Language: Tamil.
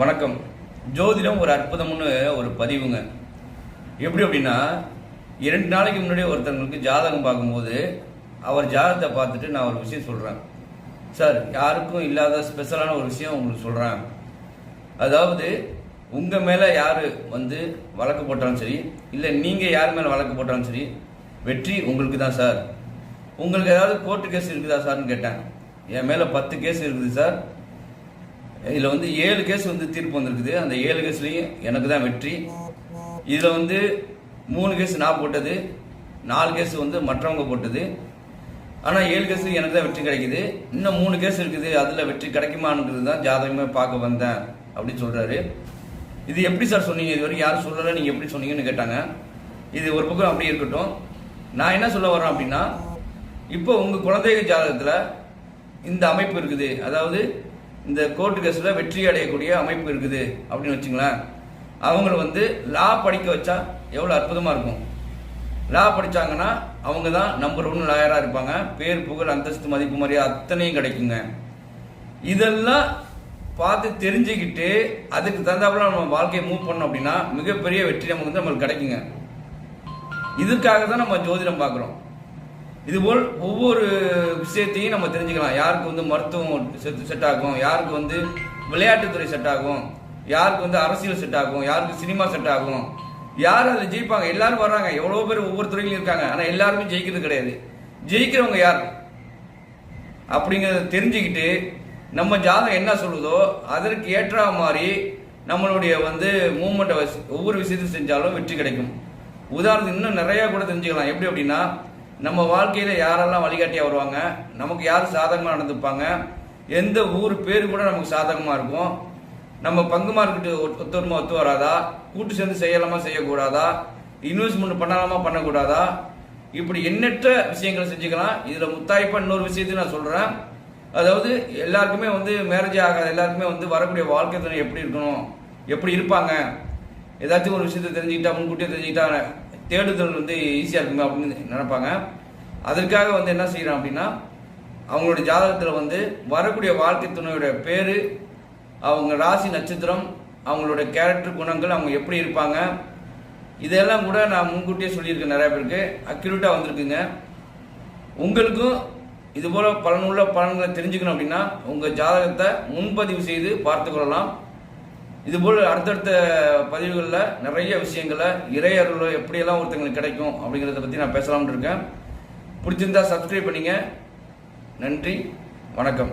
வணக்கம். ஜோதிடம் ஒரு அற்புதம்னு ஒரு பதிவுங்க. எப்படி அப்படின்னா இரண்டு நாளைக்கு முன்னாடி ஒருத்தவங்களுக்கு ஜாதகம் பார்க்கும்போது அவர் ஜாதகத்தை பார்த்துட்டு நான் ஒரு விஷயம் சொல்கிறேன் சார் யாருக்கும் இல்லாத ஸ்பெஷலான ஒரு விஷயம் உங்களுக்கு சொல்கிறேன் அதாவது உங்கள் மேலே யார் வந்து வழக்கு போட்டாலும் சரி இல்லை நீங்கள் யார் மேலே வழக்கு போட்டாலும் சரி வெற்றி உங்களுக்கு தான் சார். உங்களுக்கு ஏதாவது கோர்ட்டு கேஸ் இருக்குதா சார்னு கேட்டேன். என் மேலே பத்து கேஸ் இருக்குது சார். இதில் வந்து ஏழு கேஸ் வந்து தீர்ப்பு வந்திருக்குது. அந்த ஏழு கேஸ்லேயும் எனக்கு தான் வெற்றி. இதில் வந்து மூணு கேஸ் நான் போட்டது. நாலு கேஸ் வந்து மற்றவங்க போட்டது. ஆனால் ஏழு கேஸ் எனக்கு தான் வெற்றி கிடைக்குது. இன்னும் மூணு கேஸ் இருக்குது. அதில் வெற்றி கிடைக்குமான்றது தான் ஜாதகமே பார்க்க வந்தேன் அப்படின்னு சொல்கிறாரு இது எப்படி சார் சொன்னீங்க? இது வரைக்கும் யாரும் சொல்லலை. நீங்கள் எப்படி சொன்னீங்கன்னு கேட்டாங்க. இது ஒரு பக்கம் அப்படியே இருக்கட்டும். நான் என்ன சொல்ல வரேன் அப்படின்னா இப்போ உங்கள் குழந்தைகள் ஜாதகத்தில் இந்த அமைப்பு இருக்குது. அதாவது இந்த கோர்ட்டு கேஸில் வெற்றி அடையக்கூடிய அமைப்பு இருக்குது அப்படின்னு வச்சுங்களேன். அவங்கள வந்து லா படிக்க வச்சா எவ்வளோ அற்புதமாக இருக்கும். லா படிச்சாங்கன்னா அவங்க தான் நம்பர் ஒன் லாயராக இருப்பாங்க. பேர் புகழ் அந்தஸ்து மதிப்பு மரியாதை அத்தனையும் கிடைக்குங்க. இதெல்லாம் பார்த்து தெரிஞ்சுக்கிட்டு அதுக்கு தகுந்தாப்புல நம்ம வாழ்க்கையை மூவ் பண்ணோம் அப்படின்னா மிகப்பெரிய வெற்றி நமக்கு வந்து நம்மளுக்கு கிடைக்குங்க. இதுக்காக தான் நம்ம ஜோதிடம் பார்க்குறோம். இதுபோல் ஒவ்வொரு விஷயத்தையும் நம்ம தெரிஞ்சுக்கலாம். யாருக்கு வந்து மருத்துவம் செட் செட் ஆகும் யாருக்கு வந்து விளையாட்டுத்துறை செட் ஆகும் யாருக்கு வந்து அரசியல் செட் ஆகும் யாருக்கு சினிமா செட் ஆகும். யார் அதில் ஜெயிப்பாங்க? எல்லாரும் வர்றாங்க. எவ்வளோ பேர் ஒவ்வொரு துறையிலும் இருக்காங்க. ஆனால் எல்லாருமே ஜெயிக்கிறது கிடையாது. ஜெயிக்கிறவங்க யார்? அப்படிங்கிறத தெரிஞ்சுக்கிட்டு நம்ம ஜாதகம் என்ன சொல்லுதோ அதற்கு ஏற்ற மாதிரி நம்மளுடைய வந்து மூமெண்ட்டை ஒவ்வொரு விஷயத்தையும் செஞ்சாலும் வெற்றி கிடைக்கும். உதாரணத்துக்கு இன்னும் நிறையா கூட தெரிஞ்சுக்கலாம். எப்படி அப்படின்னா நம்ம வாழ்க்கையில் யாரெல்லாம் வழிகாட்டியாக வருவாங்க? நமக்கு யார் சாதகமாக நடந்துப்பாங்க? எந்த ஊர் பேர் கூட நமக்கு சாதகமாக இருக்கும். நம்ம பங்கு மார்க்கெட்டு ஒத்துவரமா ஒத்து வராதா? கூட்டு சேர்ந்து செய்யலாமா செய்யக்கூடாதா? இன்வெஸ்ட்மெண்ட் பண்ணலாமா பண்ணக்கூடாதா? இப்படி எண்ணற்ற விஷயங்களை செஞ்சுக்கலாம். இதில் முத்தாய்ப்பாக இன்னொரு விஷயத்தையும் நான் சொல்கிறேன் அதாவது எல்லாருக்குமே வந்து மேரேஜ் ஆகாத எல்லாருக்குமே வந்து வரக்கூடிய வாழ்க்கை துணை எப்படி இருக்கணும்? எப்படி இருப்பாங்க? ஏதாச்சும் ஒரு விஷயத்தை தெரிஞ்சுக்கிட்டா முன்கூட்டியே தெரிஞ்சுக்கிட்டா தேடுதல் வந்து ஈஸியாக இருக்குமே அப்படின்னு நினைப்பாங்க. அதற்காக வந்து என்ன செய்கிறோம் அப்படின்னா அவங்களுடைய ஜாதகத்தில் வந்து வரக்கூடிய வாழ்க்கை துணையுடைய பேர் அவங்க ராசி நட்சத்திரம் அவங்களோட கேரக்டர் குணங்கள் அவங்க எப்படி இருப்பாங்க இதெல்லாம் கூட நான் முன்கூட்டியே சொல்லியிருக்கேன் நிறைய பேருக்கு. அக்யூரேட்டாக வந்திருக்குங்க. உங்களுக்கும் இதுபோல் பலனுள்ள பலன்களை தெரிஞ்சுக்கணும் அப்படின்னா உங்கள் ஜாதகத்தை முன்பதிவு செய்து பார்த்து கொள்ளலாம். இதுபோல் அடுத்தடுத்த பதிவுகளில் நிறைய விஷயங்களை இறையருள் எப்படியெல்லாம் ஒருத்தங்களுக்கு கிடைக்கும் அப்படிங்கிறத பற்றி நான் பேசலாம்னு இருக்கேன். பிடிச்சிருந்தா சப்ஸ்கிரைப் பண்ணிங்க. நன்றி. வணக்கம்.